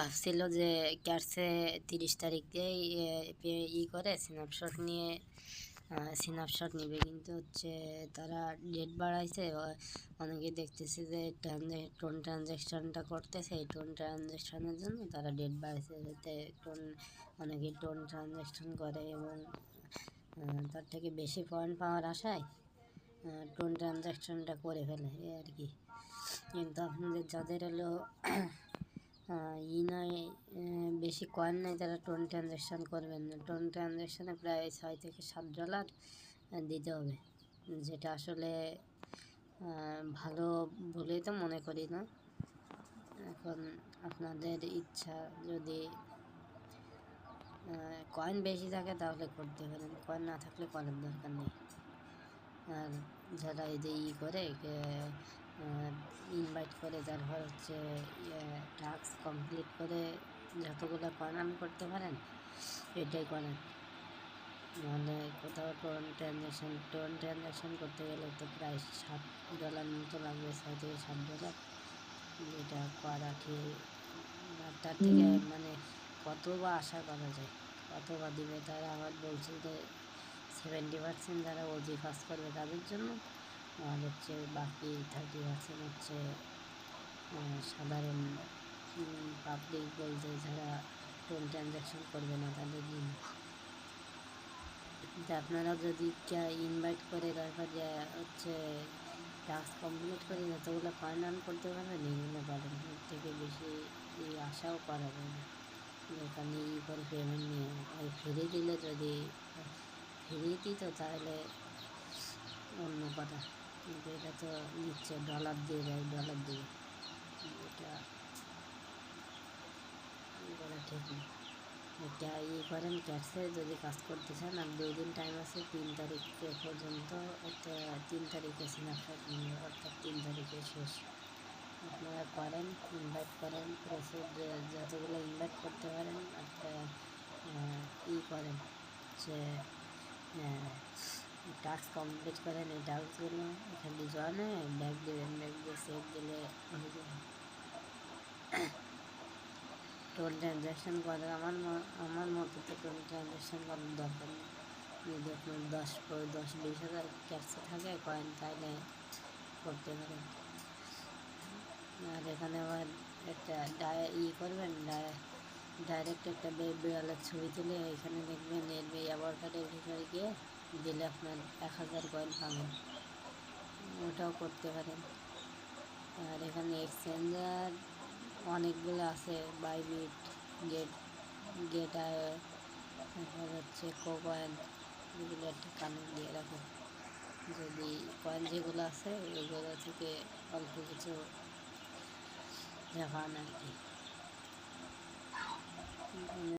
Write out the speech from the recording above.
ভাবছিল যে ক্যাটসে তিরিশ তারিখ দিয়েই ই করে স্ন্যাপশট নিয়ে স্ন্যাপশট নিবে। কিন্তু হচ্ছে তারা ডেট বাড়াইছে অনেকে দেখতেছে যে টোন ট্রানজ্যাকশনটা করতেছে, এই টোন ট্রানজ্যাকশনের জন্য তারা ডেট বাড়াইছে, যাতে টোন অনেকে টোন ট্রানজ্যাকশন করে এবং তার থেকে বেশি পয়েন্ট পাওয়ার আশায় টোন ট্রানজ্যাকশনটা করে ফেলে আর কি। কিন্তু আপনাদের যাদের হলো ই নয় বেশি কয়েন নাই, তারা টোন ট্রানজ্যাকশন করবেন। না টোন ট্রানজ্যাকশনে প্রায় ছয় থেকে সাত ডলার দিতে হবে। যেটা আসলে ভালো বলেই তো মনে করি না। এখন আপনাদের ইচ্ছা যদি কয়েন বেশি থাকে তাহলে করতে পারেন, কয়েন না থাকলে কয়েনের দরকার নেই। আর যারা এই যে ই করে ইনভাইট করে তারপর হচ্ছে টাস্ক কমপ্লিট করে যতগুলো আর্ন করতে পারেন এটাই করেন। মানে কোথাও টোন ট্রানজ্যাকশন টোন ট্রানজ্যাকশন করতে গেলে তো প্রায় সাত ডলার মতো লাগবে ছয় থেকে সাত ডলার যেটা করা আর তার থেকে মানে কত বা আশা করা যায়? কত বা দিবে? তারা আবার বলছে যে সেভেন্টি পার্সেন্ট যারা ওজি পাস করবে তাদের জন্য। আর হচ্ছে বাকি থার্টি পার্সেন্ট হচ্ছে সাধারণ পাবলিক বলতে যারা টোন ট্রানজ্যাকশন করবে না তাদের যে আপনারা যদি ইনভাইট করে তারপর যে হচ্ছে টাস্ক কমপ্লিট করে যতগুলো কয়েন আর্ন করতে পারবেন এইগুলো পারেন এর থেকে বেশি আশাও করা যায় না। এখানে ই করে পেমেন্ট নিয়ে আর ফিরে দিলে যদি, ফিরিয়ে দিত তাহলে অন্য কথা। কিন্তু এটা তো নিচ্ছে ডলার দিয়ে দেয় ডলার দিয়ে। এটা করা ঠিক না। এটা ই করেন ক্যাটসে যদি কাজ করতে চান, আর দুই দিন টাইম আছে, তিন তারিখ পর্যন্ত একটা তিন তারিখে স্ন্যাপশট নিয়ে, অর্থাৎ তিন তারিখে শেষ। আপনারা করেন ইনভাইট করেন প্রচুর যতগুলো ইনভাইট করতে পারেন, একটা ই করেন যে টাস্ক কমপ্লিট করেন এই টাস্কগুলো এখানে জয়েন হয়ে ব্যাগ দেবেন ব্যাগ দিয়ে সেভ দিলে হয়ে যাবে। টোল ট্রানজ্যাকশন করার আমার আমার মতে তো টোল ট্রানজ্যাকশন করার দরকার নেই। যদি আপনার দশ দশ বিশ হাজার ক্যাপসে থাকে কয়েন তাহলে করতে পারেন। আর এখানে আবার একটা ডায় ই করবেন ডায় ডাইরেক্ট একটা বিড়ালের ছবি তুলে এখানে দেখবেন, এর ব্যবহারকারীর ভিতরে গিয়ে দিলে আপনার এক হাজার কয়েন পাবেন। ওটাও করতে পারেন। আর এখানে এক্সচেঞ্জার অনেকগুলো আছে বাইবিট গেট গেট তারপর হচ্ছে কোকয়েন এগুলো একটা কানেক্ট দিয়ে রাখো যদি কয়েন যেগুলো আছে, ওইগুলো থেকে অল্প কিছু জাপান আর কি।